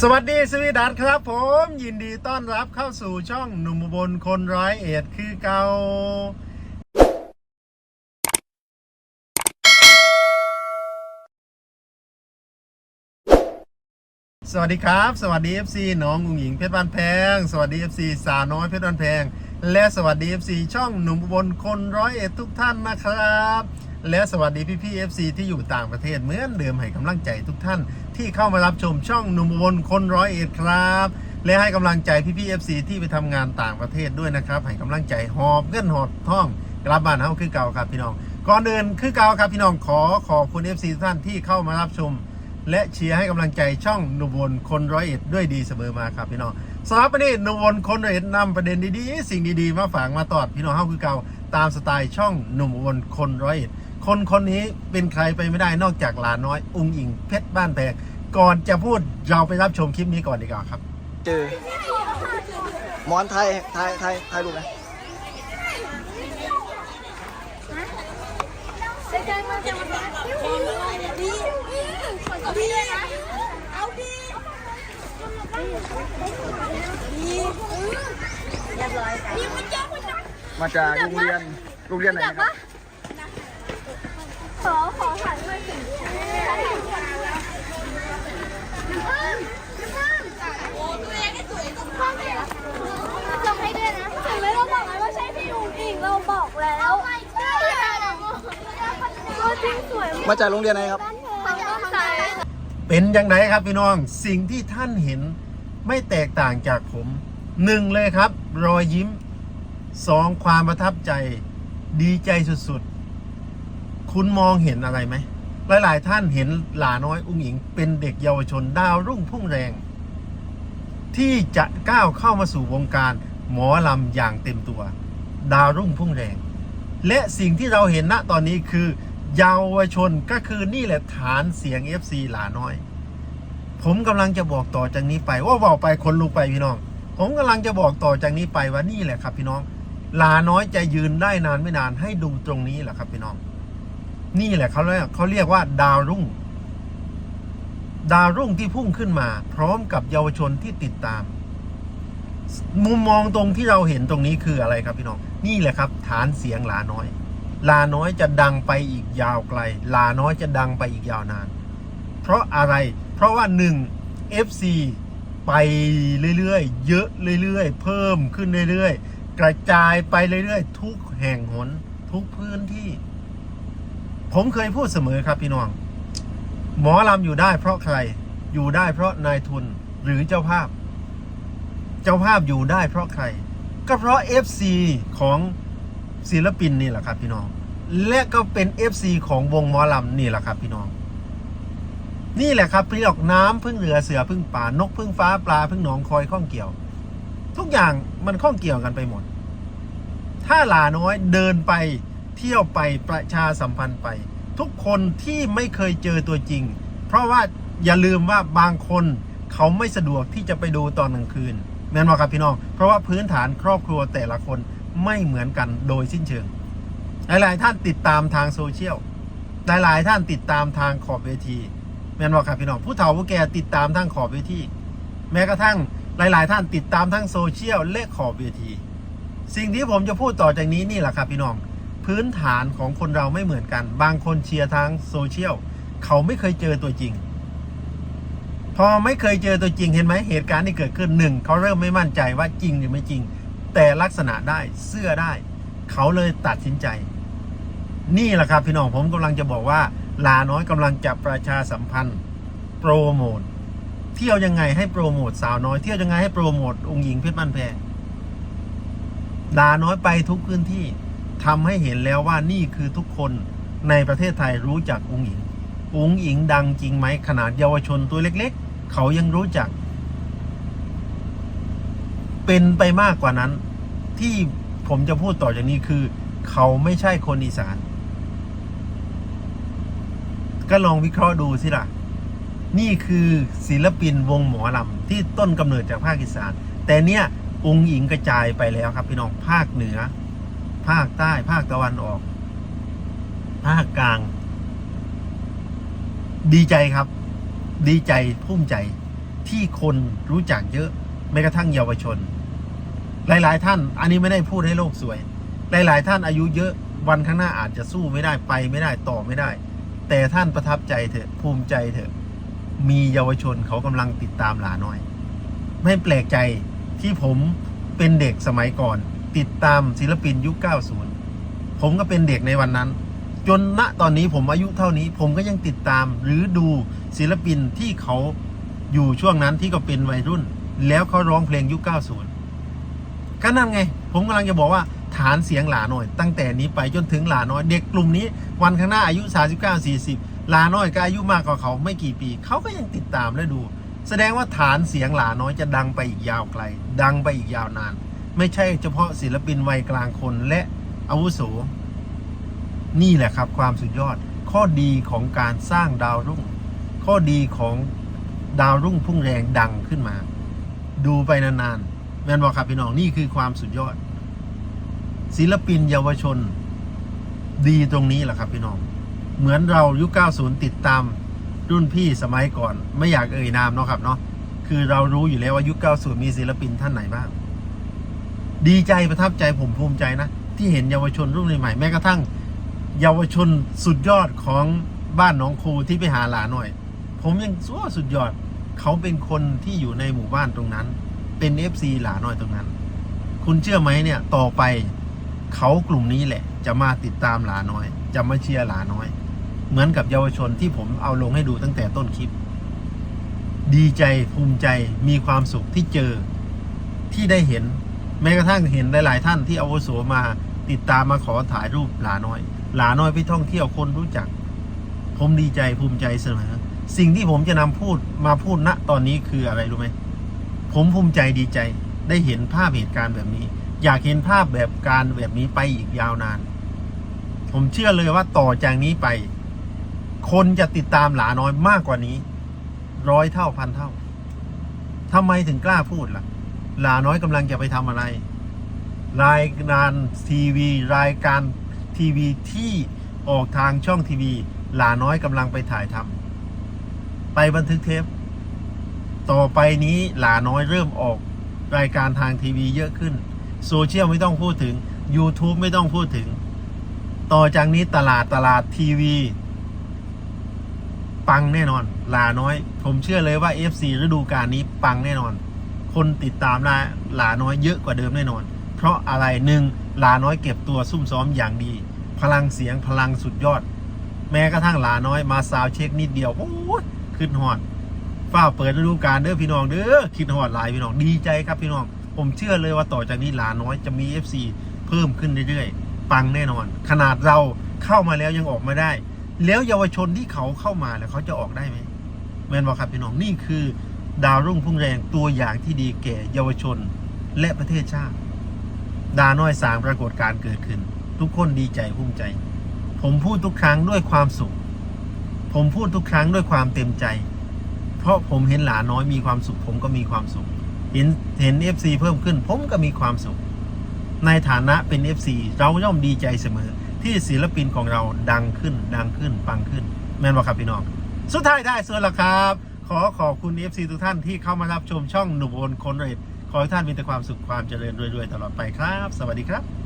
สวัสดีสวีดัสครับผมยินดีต้อนรับเข้าสู่ช่องหนุ่มอุบนคนร้อยเอ็ดคือเกาสวัสดีครับ สวัสดี FC น้องกุงหญิงเพชรบ้านแพง สวัสดี FC สาวน้อยเพชรบ้านแพง และสวัสดี FC ช่องหนุ่มอุบลคนร้อยเอ็ดทุกท่านนะครับ และสวัสดีพี่พี่ๆ FC ที่อยู่ต่างประเทศเหมือนเดิมให้กำลังใจทุกท่านที่เข้ามารับชมช่องหนุ่มอุบลคนร้อยเอ็ดครับ และให้กำลังใจพี่พี่ๆ FC ที่ไปทำงานต่างประเทศด้วยนะครับ ให้กำลังใจหอบเงินหอบท่องกลับบ้านเฮาคือเก่าครับพี่น้องก่อนอื่นคือเก่าครับพี่น้องขอขอบคุณ FC ทุกท่านที่เข้ามารับชม และเชียร์ให้กำลังใจช่องหนุ่มวนคนร้อยเอ็ดด้วยดีเสมอมาครับพี่น้องสำหรับวันนี้หนุ่มวนคนร้อยเอ็ดนำประเด็นดีๆ สิ่งดีๆ มาฝากมาตอดพี่น้องเฮาคือเก่าตามสไตล์ช่องหนุ่มวนคนร้อยเอ็ด คนคนนี้เป็นใครไปไม่ได้นอกจากหลานน้อยองค์หญิงเพชรบ้านแพงก่อนจะพูดเราไปรับชมคลิปนี้ก่อนดีกว่าครับเจอหมอนไทยไทยไทยไทยรูปไหมใกล้ๆมาจะมาดีดีนะเอาดีดีเรียบร้อยค่ะนี่มันเจ้ามันจังมาจากโรงเรียนโรงเรียนไหนนะครับ ขอขอถ่ายด้วยสิโอ้ตัวเองสวยตรงข้างเลยลงให้ด้วยนะถึงไม่ต้องบอกเลยว่าใช่พี่อุ๋งอิงเราบอกแล้วใช่ตัวจริงสวยมาจากโรงเรียนไหนครับ เป็นอย่างไรครับพี่น้องสิ่งที่ท่านเห็นไม่แตกต่างจากผมหนึ่งเลยครับ รอยยิ้มสองความประทับใจ ดีใจสุด คุณมองเห็นอะไรไหม หลาย ๆ ท่านเห็นหลาน้อยอุ้งหญิง เป็นเด็กเยาวชนดาวรุ่งพุ่งแรง ที่จะก้าวเข้ามาสู่วงการหมอลำอย่างเต็มตัว ดาวรุ่งพุ่งแรง และสิ่งที่เราเห็นณตอนนี้คือ เยาวชนก็คือนี่แหละฐานเสียง FC หลาน้อย ผมกำลังจะบอกต่อจากนี้ไปว่าบอกไปคนลุกไปพี่น้อง ผมกำลังจะบอกต่อจากนี้ไปว่านี่แหละครับพี่น้องหลาน้อยจะยืนได้นานไม่นานให้ดูตรงนี้แหละครับพี่น้อง นี่แหละเขาเรียกเขาเรียกว่าดาวรุ่ง ดาวรุ่งที่พุ่งขึ้นมา พร้อมกับเยาวชนที่ติดตาม มุมมองตรงที่เราเห็นตรงนี้คืออะไรครับพี่น้อง นี่แหละครับ ฐานเสียงหลาน้อย ลาน้อยจะดังไปอีกยาวไกล ลาน้อยจะดังไปอีกยาวนาน เพราะอะไร เพราะว่าหนึ่ง FC ไปเรื่อยๆ เยอะเรื่อยๆ เพิ่มขึ้นเรื่อยๆ กระจายไปเรื่อยๆ ทุกแห่งหน ทุกพื้นที่ ผมเคยพูดเสมอครับพี่น้อง หมอลำอยู่ได้เพราะใครอยู่ได้เพราะนายทุนหรือเจ้าภาพ เจ้าภาพอยู่ได้เพราะใคร ก็เพราะ FC ของศิลปินนี่แหละครับพี่น้อง และก็เป็น FC ของวงหมอลำนี่แหละครับพี่น้อง นี่แหละครับพี่ดอกน้ำพึ่งเรือเสือพึ่งป่านกพึ่งฟ้าปลาพึ่งหนองคอยข้องเกี่ยว ทุกอย่างมันข้องเกี่ยวกันไปหมด ถ้าหลาน้อยเดินไป เที่ยวไปประชาสัมพันธ์ไป ทุกคนที่ไม่เคยเจอตัวจริง เพราะว่าอย่าลืมว่าบางคนเขาไม่สะดวกที่จะไปดูตอนกลางคืนแม่นบอกครับพี่น้อง เพราะว่าพื้นฐานครอบครัวแต่ละคนไม่เหมือนกันโดยสิ้นเชิง หลาย ๆ ท่านติดตามทางโซเชียลหลาย ๆ ท่านติดตามทางขอบเวทีแม่นบอกครับพี่น้องผู้เฒ่าผู้แก่ติดตามทางขอบเวทีแม้กระทั่งหลาย ๆ ท่านติดตามทั้งโซเชียลและขอบเวที สิ่งที่ผมจะพูดต่อจากนี้นี่แหละครับพี่น้อง พื้นฐานของคนเราไม่เหมือนกัน บางคนเชียร์ทางโซเชียลเขาไม่เคยเจอตัวจริง พอไม่เคยเจอตัวจริงเห็นไหมเหตุการณ์ที่เกิดขึ้นหนึ่งเขาเริ่มไม่มั่นใจว่าจริงหรือไม่จริง แต่ลักษณะได้เสื้อได้ เขาเลยตัดสินใจ นี่แหละครับพี่น้องผมกำลังจะบอกว่าลาน้อยกำลังจะประชาสัมพันธ์โปรโมทเที่ยวยังไงให้โปรโมทสาวน้อยเที่ยวยังไงให้โปรโมทองค์หญิงเพชรบ้านแพงลาน้อยไปทุกพื้นที่ ทำให้เห็นแล้วว่านี่คือทุกคนในประเทศไทยรู้จักองค์หญิง องค์หญิงดังจริงไหมขนาดเยาวชนตัวเล็ก ๆ เขายังรู้จัก เป็นไปมากกว่านั้น ที่ผมจะพูดต่อจากนี้คือ เขาไม่ใช่คนอีสาน ก็ลองวิเคราะห์ดูสิล่ะ นี่คือศิลปินวงหมอลำที่ต้นกำเนิดจากภาคอีสาน แต่เนี่ยองค์หญิงกระจายไปแล้วครับพี่น้องภาคเหนือ ภาคใต้ ภาคตะวันออก ภาคกลาง ดีใจครับ ดีใจภูมิใจ ที่คนรู้จักเยอะแม้กระทั่งเยาวชน หลาย ๆ ท่าน อันนี้ไม่ได้พูดให้โลกสวย หลาย ๆ ท่านอายุเยอะวันข้างหน้าอาจจะสู้ไม่ได้ไปไม่ได้ต่อไม่ได้ แต่ท่านประทับใจเถอะภูมิใจเถอะ มีเยาวชนเขากำลังติดตามหลาน้อย ไม่แปลกใจที่ผมเป็นเด็กสมัยก่อน ติดตามศิลปินยุค 90 ผมก็เป็นเด็กในวันนั้น จนณตอนนี้ผมอายุเท่านี้ ผมก็ยังติดตามหรือดูศิลปินที่เขาอยู่ช่วงนั้นที่ก็เป็นวัยรุ่น แล้วเขาร้องเพลงยุค 90 ก็นั่นไง ผมกำลังจะบอกว่าฐานเสียงหลาน้อย ตั้งแต่นี้ไปจนถึงหลาน้อย เด็กกลุ่มนี้ วันข้างหน้าอายุ 39 40 หลาน้อยก็อายุมากกว่าเขาไม่กี่ปี เขาก็ยังติดตามและดู แสดงว่าฐานเสียงหลาน้อยจะดังไปอีกยาวไกล ดังไปอีกยาวนาน ไม่ใช่เฉพาะศิลปินวัยกลางคนและอาวุโส นี่แหละครับความสุดยอด ข้อดีของการสร้างดาวรุ่ง ข้อดีของดาวรุ่งพุ่งแรงดังขึ้นมา ดูไปนานๆแมนบอกครับพี่น้องนี่คือความสุดยอด ศิลปินเยาวชน ดีตรงนี้แหละครับพี่น้อง เหมือนเรายุค 90 ติดตามรุ่นพี่สมัยก่อน ไม่อยากเอ่ยนามเนาะครับเนาะคือเรารู้อยู่แล้วว่ายุค 90 มีศิลปินท่านไหนบ้าง ดีใจประทับใจผมภูมิใจนะ ที่เห็นเยาวชนรุ่นใหม่แม้กระทั่ง เยาวชนสุดยอดของบ้านหนองครูที่ไปหาหลาหน่อย ผมยังสู้สุดยอด เขาเป็นคนที่อยู่ในหมู่บ้านตรงนั้น เป็น FC หลาหน่อยตรงนั้น คุณเชื่อไหมเนี่ยต่อไปเขากลุ่มนี้แหละ จะมาติดตามหลาน้อย จะมาเชียร์หลาน้อย เหมือนกับเยาวชนที่ผมเอาลงให้ดูตั้งแต่ต้นคลิป ดีใจภูมิใจมีความสุขที่เจอที่ได้เห็น แม้กระทั่งเห็นหลาย ๆ ท่านที่อาวุโสมา ติดตามมาขอถ่ายรูปหลาน้อย หลาน้อยไปท่องเที่ยวคนรู้จัก ผมดีใจภูมิใจเสมอสิ่งที่ผมจะนำพูดมาพูดณตอนนี้คืออะไรรู้ไหมผมภูมิใจดีใจได้เห็นภาพเหตุการณ์แบบนี้ อยากเห็นภาพแบบการแบบนี้ไปอีกยาวนาน ผมเชื่อเลยว่าต่อจากนี้ไป คนจะติดตามหลาน้อยมากกว่านี้ ร้อยเท่าพันเท่าทำไมถึงกล้าพูดล่ะ ลาน้อยกำลังจะไปทำอะไร รายการทีวี รายการทีวีที่ออกทางช่องทีวีหลาน้อยกำลังไปถ่ายทำไปบันทึกเทป ต่อไปนี้หลาน้อยเริ่มออกรายการทางทีวีเยอะขึ้น โซเชียลไม่ต้องพูดถึง YouTube ไม่ต้องพูดถึง ต่อจากนี้ตลาดตลาดทีวี ปังแน่นอนหลาน้อย ผมเชื่อเลยว่า FC ฤดูกาลนี้ปังแน่นอน คนติดตามลาหลาน้อยเยอะกว่าเดิมแน่นอน เพราะอะไรหนึ่งลาน้อยเก็บตัวซุ่มซ้อมอย่างดี พลังเสียงพลังสุดยอด แม้กระทั่งลาน้อยมาซาวเช็คนิดเดียวโอ้ขึ้นหอดฝ้าเปิดฤดูกาลเด้อพี่น้องเด้อคิดหอดลายพี่น้องดีใจครับพี่น้อง ผมเชื่อเลยว่าต่อจากนี้ลาน้อยจะมี FC เพิ่มขึ้นเรื่อยๆ ปังแน่นอน ขนาดเราเข้ามาแล้วยังออกมาได้ แล้วเยาวชนที่เขาเข้ามาแล้วเขาจะออกได้ไหมแมนบอกครับพี่น้องนี่คือ ดาวรุ่งพุ่งแรงตัวอย่างที่ดีแก่เยาวชนและประเทศชาติ ดาน้อยสางปรากฏการเกิดขึ้น ทุกคนดีใจภูมิใจ ผมพูดทุกครั้งด้วยความสุข ผมพูดทุกครั้งด้วยความเต็มใจ เพราะผมเห็นหลาน้อยมีความสุข ผมก็มีความสุข เห็นเห็น FC เพิ่มขึ้น ผมก็มีความสุข ในฐานะเป็น FC เราย่อมดีใจเสมอ ที่ศิลปินของเราดังขึ้น ดังขึ้น ปังขึ้น แม่นบ่ครับพี่น้อง สุดท้ายได้ส่วนละครับ อขอบคุณ FC ทุกท่านที่เข้ามารับชมช่องหนุ่มโอนคนเรทขอให้ท่านมีแต่ความสุขความเจริญรวยๆตลอดไปครับ สวัสดีครับ